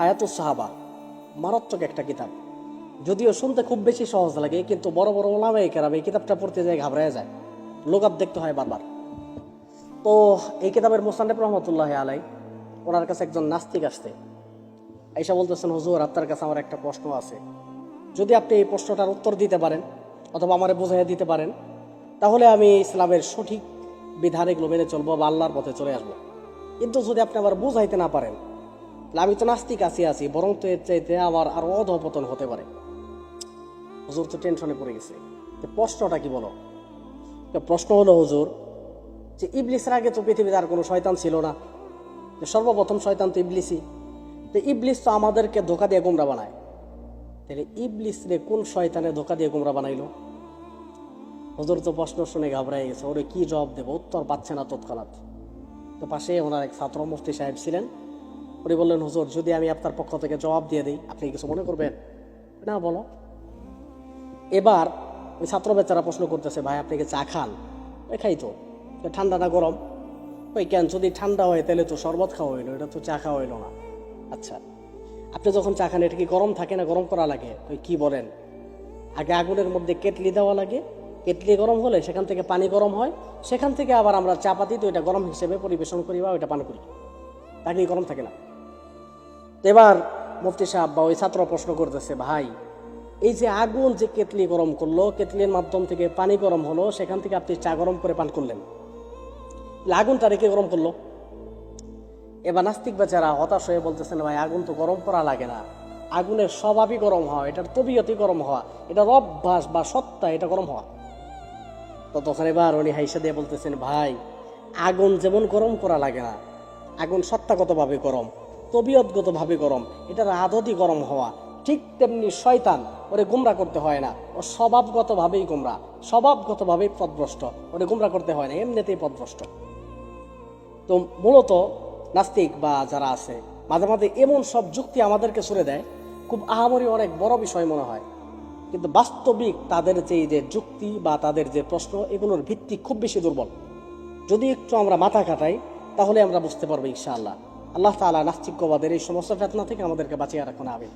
হায়াতুস সাহাবা, মারাত্মক একটা কিতাব। যদিও শুনতে খুব বেশি সহজ লাগে, কিন্তু বড় বড় ওলামাই কেরাম এই কিতাবটা পড়তে যায় ঘাবড়ায় যায়। লোকাত দেখতে হয় বারবার। তো এই কিতাবের মোসান্নেব রহমতুল্লাহ আলাই ওনার কাছে একজন নাস্তিক আসতে আইসা বলতেছেন, হুজুর, আপনার কাছে আমার একটা প্রশ্ন আছে। যদি আপনি এই প্রশ্নটার উত্তর দিতে পারেন, অথবা আমারে বুঝাইয়া দিতে পারেন, তাহলে আমি ইসলামের সঠিক বিধান এগুলো মেনে চলবো বা আল্লাহর পথে চলে আসব। কিন্তু যদি আপনি আবার বুঝাইতে না পারেন আমি তো নাস্তিক আছি আছি বরং তো এর চাইতে আমার আরও অধপতন হতে পারে। হুজুর তো টেনশনে পড়ে গেছে। প্রশ্নটা কি বলো? প্রশ্ন হলো, হুজুর, যে ইবলিসের আগে তো পৃথিবীতে আর কোনো শয়তান ছিল না। যে সর্বপ্রথম শয়তান তো ইবলিসই। তো ইবলিস তো আমাদেরকে ধোকা দিয়ে গোমরা বানায়। তাহলে ইবলিস রে কোন শয়তানে ধোকা দিয়ে গোমরা বানাইলো? হুজুর তো প্রশ্ন শুনে ঘাবড়াই গেছে, ওরে কি জবাব দেবো? উত্তর পাচ্ছে না তৎক্ষণাৎ। তো পাশে ওনার এক ছাত্র মুফতি সাহেব ছিলেন। উনি বললেন, হুজুর, যদি আমি আপনার পক্ষ থেকে জবাব দিয়ে দিই, আপনি কিছু মনে করবেন? না, বলো। এবার ওই ছাত্র বেচারা প্রশ্ন করতেছে, ভাই, আপনি কি চা খান? খাই তো। ঠান্ডা না গরম? ওই কেন, যদি ঠান্ডা হয়, তাহলে তো শরবত খাওয়া হইল, এটা তো চা খাওয়া হইল না। আচ্ছা আপনি যখন চা খান, এটা কি গরম থাকে না গরম করা লাগে? ওই কি বলেন? আগে আগুনের মধ্যে কেটলি দেওয়া লাগে। কেটলি গরম হলে সেখান থেকে পানি গরম হয়। সেখান থেকে আবার আমরা চা পাতি তো এটা গরম হিসেবে পরিবেশন করি বা ওইটা পান করি। তাকে গরম থাকে না? এবার মুফতি সাহেব বা ওই ছাত্র প্রশ্ন করতেছে, ভাই, এই যে আগুন যে কেতলি গরম করল কেতলির মাধ্যম থেকে পানি গরম হলো, সেখান থেকে আপনি চা গরম করে পান করলেন। আগুনটা রেখে গরম করল? এবার নাস্তিক বেচারা হতাশ হয়ে বলতেছেন ভাই, আগুন তো গরম করা লাগে না। আগুনের স্বভাবই গরম হওয়া, এটার তবিয়তই গরম হওয়া, এটার অভ্যাস বা সত্তা, এটা গরম হওয়া। তো তখন এবার উনি হাইসা দিয়ে বলতেছেন, ভাই, আগুন যেমন গরম করা লাগে না, আগুন সত্তাগতভাবে গরম। তবিয়তগতভাবে গরম। এটার আদতই গরম হওয়া। ঠিক তেমনি শয়তান, ওরে গুমরা করতে হয় না। ও স্বভাবগতভাবেই গুমরা। স্বভাবগতভাবেই পথভ্রষ্ট ওরে গুমরা করতে হয় না, এমনিতেই পথভ্রষ্ট তো মূলত নাস্তিক বা যারা আছে, মাঝে মাঝে এমন সব যুক্তি আমাদেরকে ছুড়ে দেয়, খুব আহামরি অনেক বড় বিষয় মনে হয়। কিন্তু বাস্তবিক তাদের যে যে যুক্তি বা তাদের যে প্রশ্ন, এগুলোর ভিত্তি খুব বেশি দুর্বল। যদি একটু আমরা মাথা কাটাই তাহলে আমরা বুঝতে পারব ইনশাআল্লাহ। আল্লাহ তালা নাস্তিক্যবাদের এই সমস্ত ফেতনা থেকে আমাদেরকে বাঁচিয়ে রাখুন আমিন।